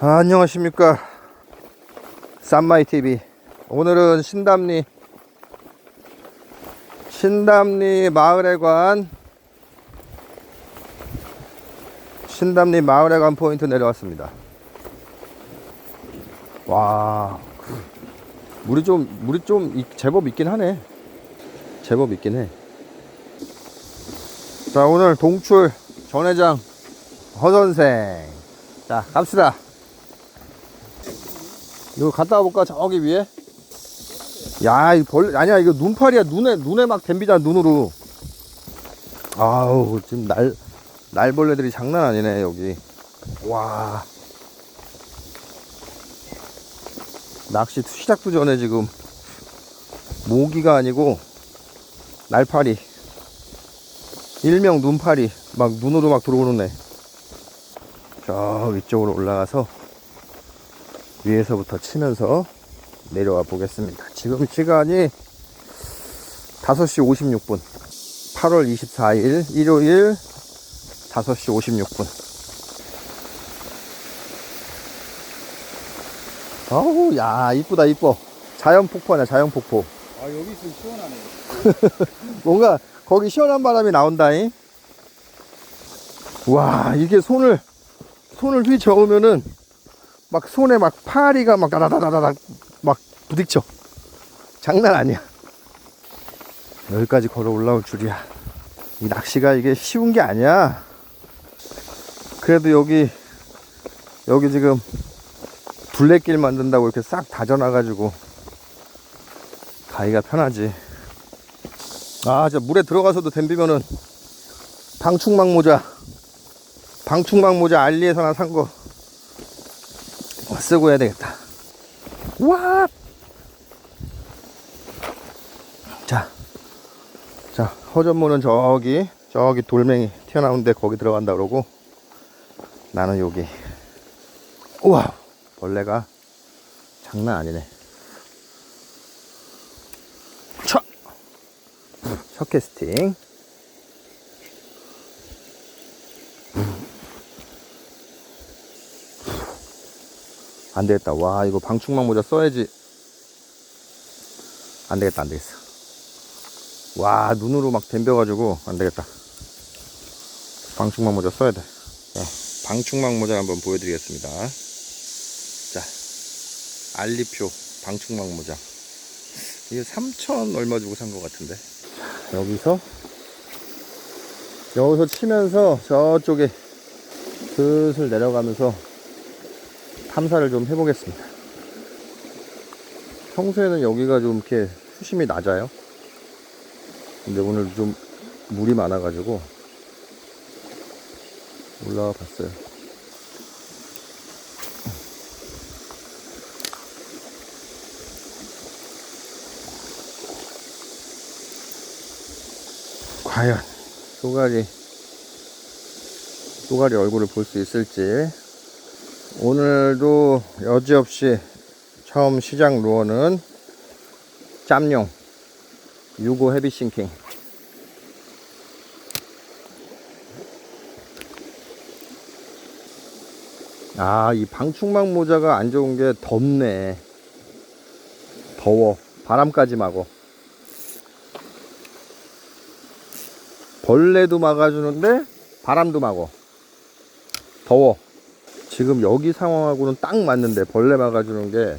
아, 안녕하십니까. 쌈마이 TV 오늘은 신담리 신담리 마을에 관 신담리 마을에 관 포인트 내려왔습니다. 와 물이 좀 물이 좀 이- 제법 있긴 하네. 제법 있긴 해 자 오늘 동출 전회장 허선생. 자 갑시다 이거 갔다 와볼까? 저기 위에? 야이 벌레 아니야 이거 눈팔이야. 눈에 눈에 막 댐비잖아 눈으로. 아우 지금 날 날벌레들이 장난 아니네 여기. 와. 낚시 시작도 전에 지금 모기가 아니고 날파리. 일명 눈파리 막 눈으로 막 들어오는 애저 위쪽으로 올라가서 위에서부터 치면서 내려와 보겠습니다. 지금 시간이 5시 56분. 8월 24일 일요일 5시 56분. 아우, 야, 이쁘다, 이뻐. 자연 폭포네, 자연 폭포. 아 여기 있으면 시원하네. 뭔가 거기 시원한 바람이 나온다잉. 와, 이게 손을, 손을 휘 저으면은 막 손에 막 파리가 막 다다다다닥 막 부딪혀. 장난 아니야. 여기까지 걸어 올라올 줄이야. 이 낚시가 이게 쉬운 게 아니야. 그래도 여기, 여기 지금 둘레길 만든다고 이렇게 싹 다져놔가지고 가기가 편하지. 아, 저 물에 들어가서도 댐비면은 방충망 모자, 방충망 모자 알리에서 나 산 거 쓰고 해야 되겠다. 와! 자, 자, 허전모는 저기, 저기 돌멩이 튀어나오는데 거기 들어간다 그러고 나는 여기. 우와! 벌레가 장난 아니네. 차! 첫 캐스팅. 안 되겠다. 와, 이거 방충망 모자 써야지. 안 되겠다, 안 되겠어. 와, 눈으로 막 댐벼가지고 안 되겠다. 방충망 모자 써야 돼. 자, 방충망 모자 한번 보여드리겠습니다. 자, 알리표 방충망 모자. 이게 3천 얼마 주고 산 것 같은데. 여기서 여기서 치면서 저쪽에 슬슬 내려가면서 탐사를 좀 해보겠습니다. 평소에는 여기가 좀 이렇게 수심이 낮아요. 근데 오늘 좀 물이 많아가지고 올라와 봤어요. 과연 쏘가리 쏘가리 얼굴을 볼 수 있을지 오늘도 여지없이 처음 시작 루어는 짬용 6호 헤비싱킹. 아 이 방충망 모자가 안 좋은 게 덥네. 더워. 바람까지 막어 벌레도 막아주는데 바람도 막어 더워 지금 여기 상황하고는 딱 맞는데 벌레 막아주는 게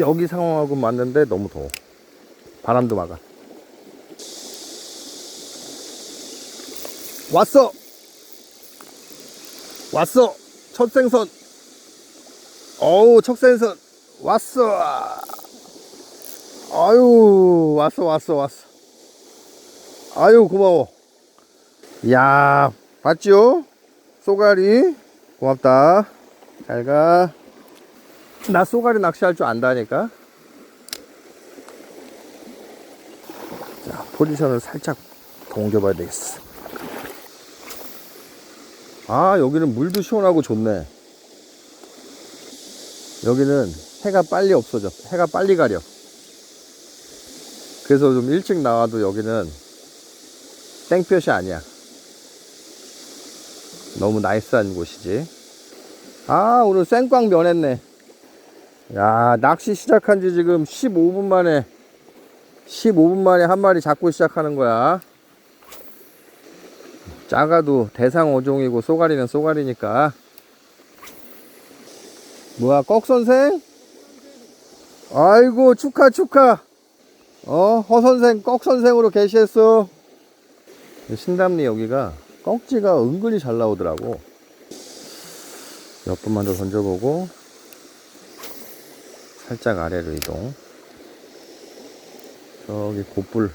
여기 상황하고 맞는데 너무 더워. 바람도 막아. 왔어! 왔어! 첫 생선! 어우 첫 생선! 왔어! 아유 왔어 왔어 왔어. 아유 고마워. 야 봤죠 쏘가리 고맙다. 잘 가. 나 쏘가리 낚시할 줄 안다니까. 자 포지션을 살짝 더 옮겨봐야 되겠어. 아 여기는 물도 시원하고 좋네. 여기는 해가 빨리 없어져. 해가 빨리 가려. 그래서 좀 일찍 나와도 여기는 땡볕이 아니야 너무 나이스한 곳이지 아, 오늘 생꽝 면했네. 야, 낚시 시작한 지 지금 15분 만에, 15분 만에 한 마리 잡고 시작하는 거야. 작아도 대상 5종이고 쏘가리는 쏘가리니까. 뭐야, 꺽 선생? 아이고, 축하, 축하. 어, 허 선생, 꺽 선생으로 계시했어. 신담리 여기가 꺽지가 은근히 잘 나오더라고. 몇 번만 더 던져보고, 살짝 아래로 이동. 저기 곧불.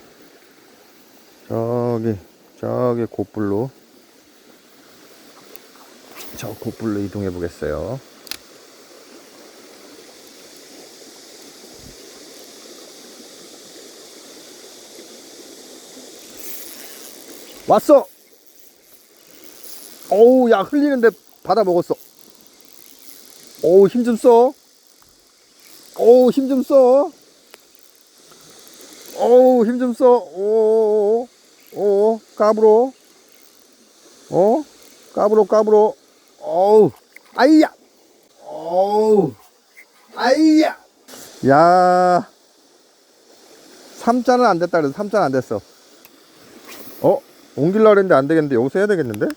저기, 저기 곧불로. 저 곧불로 이동해 보겠어요. 왔어! 어우, 야, 흘리는데 받아 먹었어. 어우, 힘 좀 써. 어우, 힘 좀 써. 어우, 힘 좀 써. 오, 오, 까불어. 어? 까불어, 까불어. 어우, 아이야. 어우, 아이야. 야. 3자는 안 됐다 그래서 3자는 안 됐어. 어? 옮길라 그랬는데 안 되겠는데 여기서 해야 되겠는데?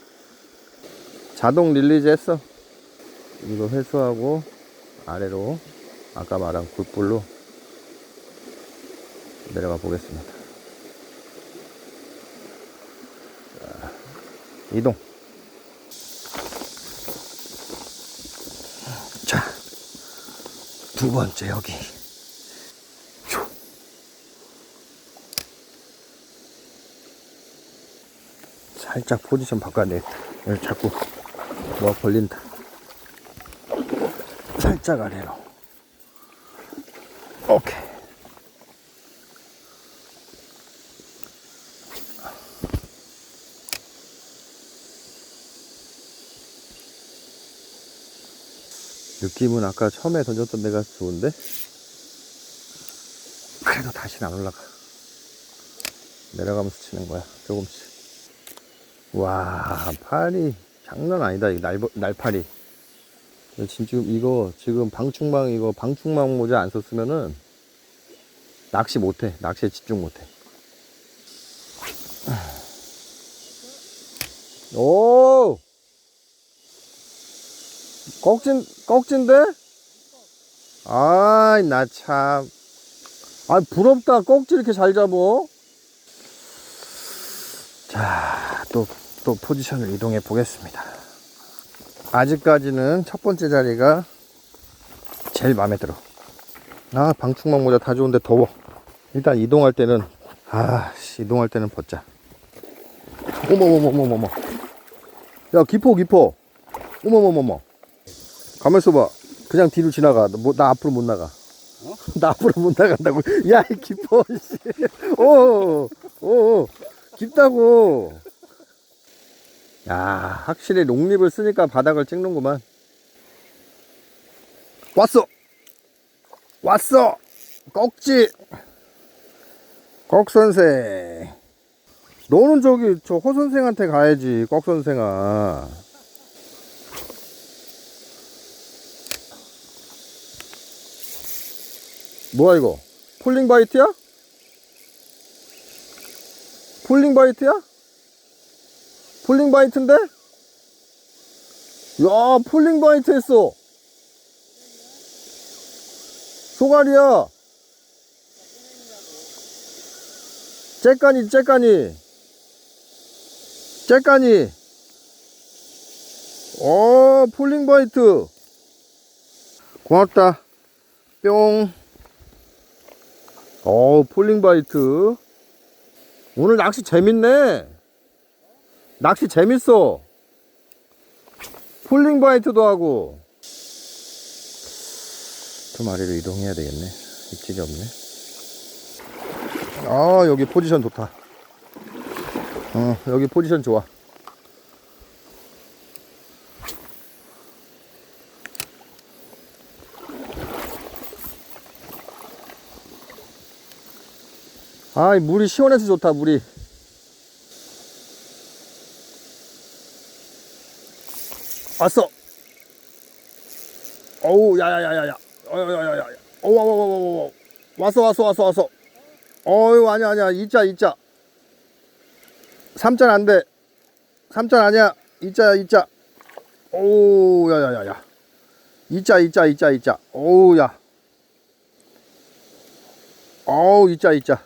자동 릴리즈 했어. 이거 회수하고 아래로 아까 말한 굴불로 내려가 보겠습니다. 자, 이동. 자, 두 번째 여기. 초. 살짝 포지션 바꿔야 되겠다. 자꾸 뭐가 걸린다. 살짝 아래로. 오케이. 느낌은 아까 처음에 던졌던 데가 좋은데? 그래도 다시는 안 올라가. 내려가면서 치는 거야. 조금씩. 와, 팔이 장난 아니다. 이 날, 날팔이. 지금 이거, 지금 방충망, 이거 방충망 모자 안 썼으면은 낚시 못해. 낚시에 집중 못해. 오! 꺽진, 꺽진데? 아이, 나 참. 아, 부럽다. 꺽지 이렇게 잘 잡어. 자, 또, 또 포지션을 이동해 보겠습니다. 아직까지는 첫 번째 자리가 제일 마음에 들어. 아, 방충망 모자 다 좋은데 더워. 일단 이동할 때는, 아, 씨, 이동할 때는 벗자. 어머머머머머머. 야, 깊어, 깊어. 어머머머머. 가만있어 봐. 그냥 뒤로 지나가. 너 뭐, 나 앞으로 못 나가. 나 앞으로 못 나간다고. 야, 이 깊어, 씨. 오, 오, 깊다고. 야, 확실히 롱립을 쓰니까 바닥을 찍는구만. 왔어! 왔어! 꺽지! 꺽선생. 너는 저기, 저 허선생한테 가야지, 꺽선생아. 뭐야, 이거? 폴링 바이트야? 폴링 바이트야? 폴링 바이트인데? 야, 폴링 바이트 했어. 소갈이야. 째까니, 째까니. 째까니. 어, 폴링 바이트. 고맙다. 뿅. 어, 폴링 바이트. 오늘 낚시 재밌네. 낚시 재밌어. 폴링 바이트도 하고. 좀 아래로 이동해야 되겠네. 입질이 없네. 아, 여기 포지션 좋다. 어, 여기 포지션 좋아. 아, 이 물이 시원해서 좋다, 물이. 왔어. 어우 야야야야야. 어야야야야. 어와와와와와 왔어 왔어 왔어 왔어. 어유 아니야 아니야. 이자 이자. 3잔 안돼. 3잔 아니야. 이자야 이자. 오우 야야야야. 이자 이자 이자 이자. 오우 야. 어우 이자 이자.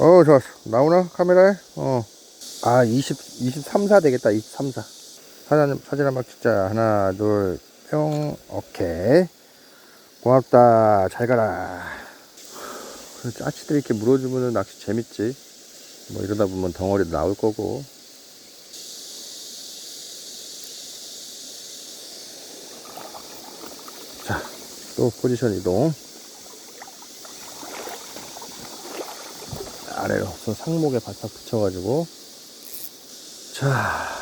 어 좋았어. 나오나? 카메라에? 어아 20, 23사 되겠다. 23사 사진, 사진 한번 찍자. 하나 둘 뿅. 오케이. 고맙다. 잘 가라. 짜치들이 이렇게 물어주면 낚시 재밌지. 뭐 이러다 보면 덩어리도 나올 거고. 자 또 포지션 이동. 아래로. 저 상목에 바싹 붙여가지고. 자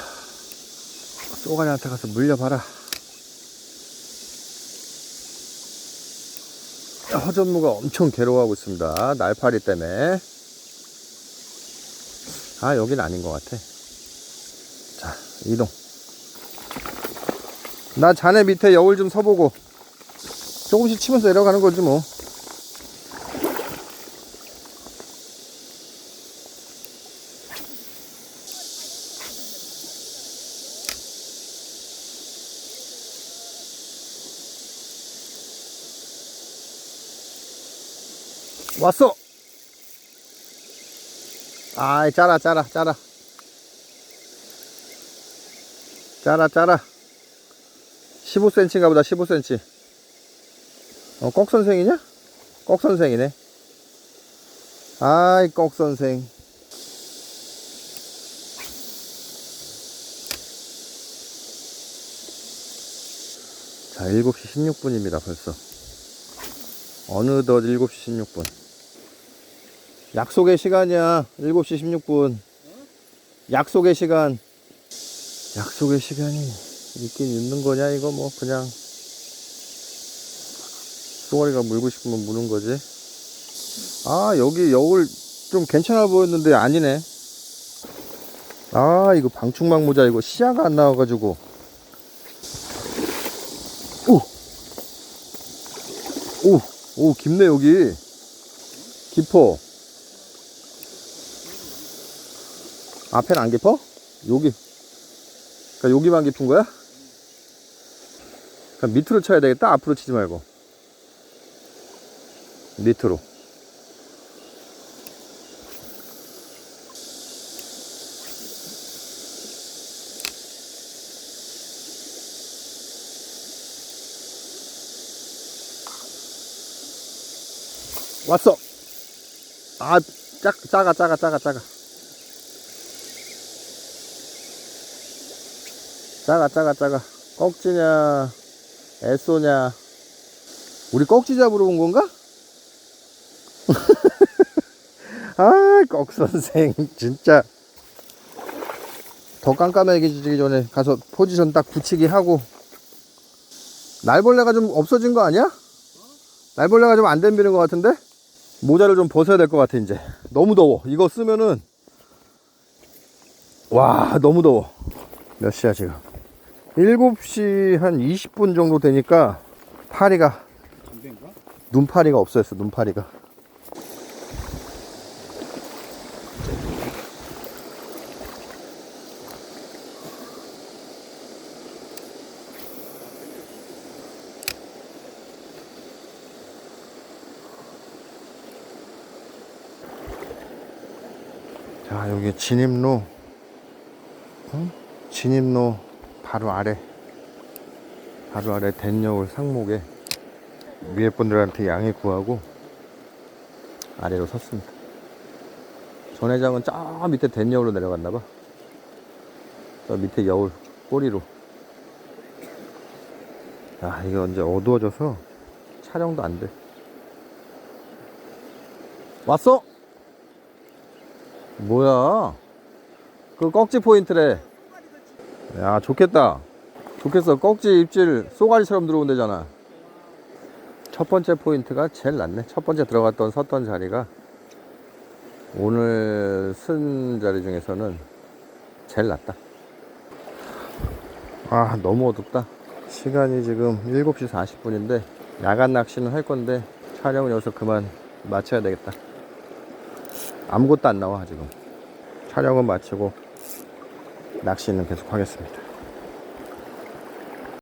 쏘가리한테 가서 물려봐라. 허전무가 엄청 괴로워하고 있습니다. 날파리 때문에. 아 여긴 아닌 것 같아. 자 이동. 나 자네 밑에 여울 좀 서보고. 조금씩 치면서 내려가는 거지 뭐 왔어 아이 짜라 짜라 짜라 짜라 짜라 15cm인가 보다 15cm 어, 꺽 선생이냐? 꺽 선생이네. 아이, 꺽 선생. 자, 7시 16분입니다, 벌써. 어느덧 7시 16분. 약속의 시간이야, 7시 16분. 약속의 시간. 약속의 시간이 있긴 있는 거냐, 이거 뭐, 그냥. 쏘가리가 물고 싶으면 무는 거지. 아, 여기 여울 좀 괜찮아 보였는데 아니네. 아, 이거 방충망 모자 이거 시야가 안 나와가지고. 오! 오! 오, 깊네, 여기. 깊어. 앞엔 안 깊어? 여기. 그니까 여기만 깊은 거야? 그럼 밑으로 쳐야 되겠다. 앞으로 치지 말고. 밑으로 왔어 아 작, 작아 작아 작아 작아 작아 작아 작아. 꺽지냐 애쏘냐. 우리 꺽지 잡으러 온 건가? 아, 꺽 선생 진짜. 더 깜깜해지기 전에 가서 포지션 딱 붙이기 하고. 날벌레가 좀 없어진 거 아니야? 날벌레가 좀 안 덤비는 것 같은데? 모자를 좀 벗어야 될 것 같아 이제. 너무 더워. 이거 쓰면은 와 너무 더워. 몇 시야 지금 7시 한 20분 정도 되니까 파리가 눈파리가 없어졌어 눈파리가 자 여기 진입로 응? 진입로 바로 아래 바로 아래 댄여울 상목에 위에 분들한테 양해 구하고 아래로 섰습니다 전 회장은 저 밑에 댄여울로 내려갔나봐 저 밑에 여울 꼬리로 야 이게 언제 어두워져서 촬영도 안 돼 왔어? 뭐야? 그 꺽지 포인트래. 야 좋겠다. 좋겠어. 꺽지 입질 쏘가리처럼 들어온대잖아. 첫 번째 포인트가 제일 낫네. 첫 번째 들어갔던 섰던 자리가. 오늘 쓴 자리 중에서는 제일 낫다. 아 너무 어둡다. 시간이 지금 7시 40분인데 야간 낚시는 할 건데 촬영은 여기서 그만 마쳐야 되겠다. 아무것도 안 나와 지금. 촬영은 마치고. 낚시는 계속 하겠습니다.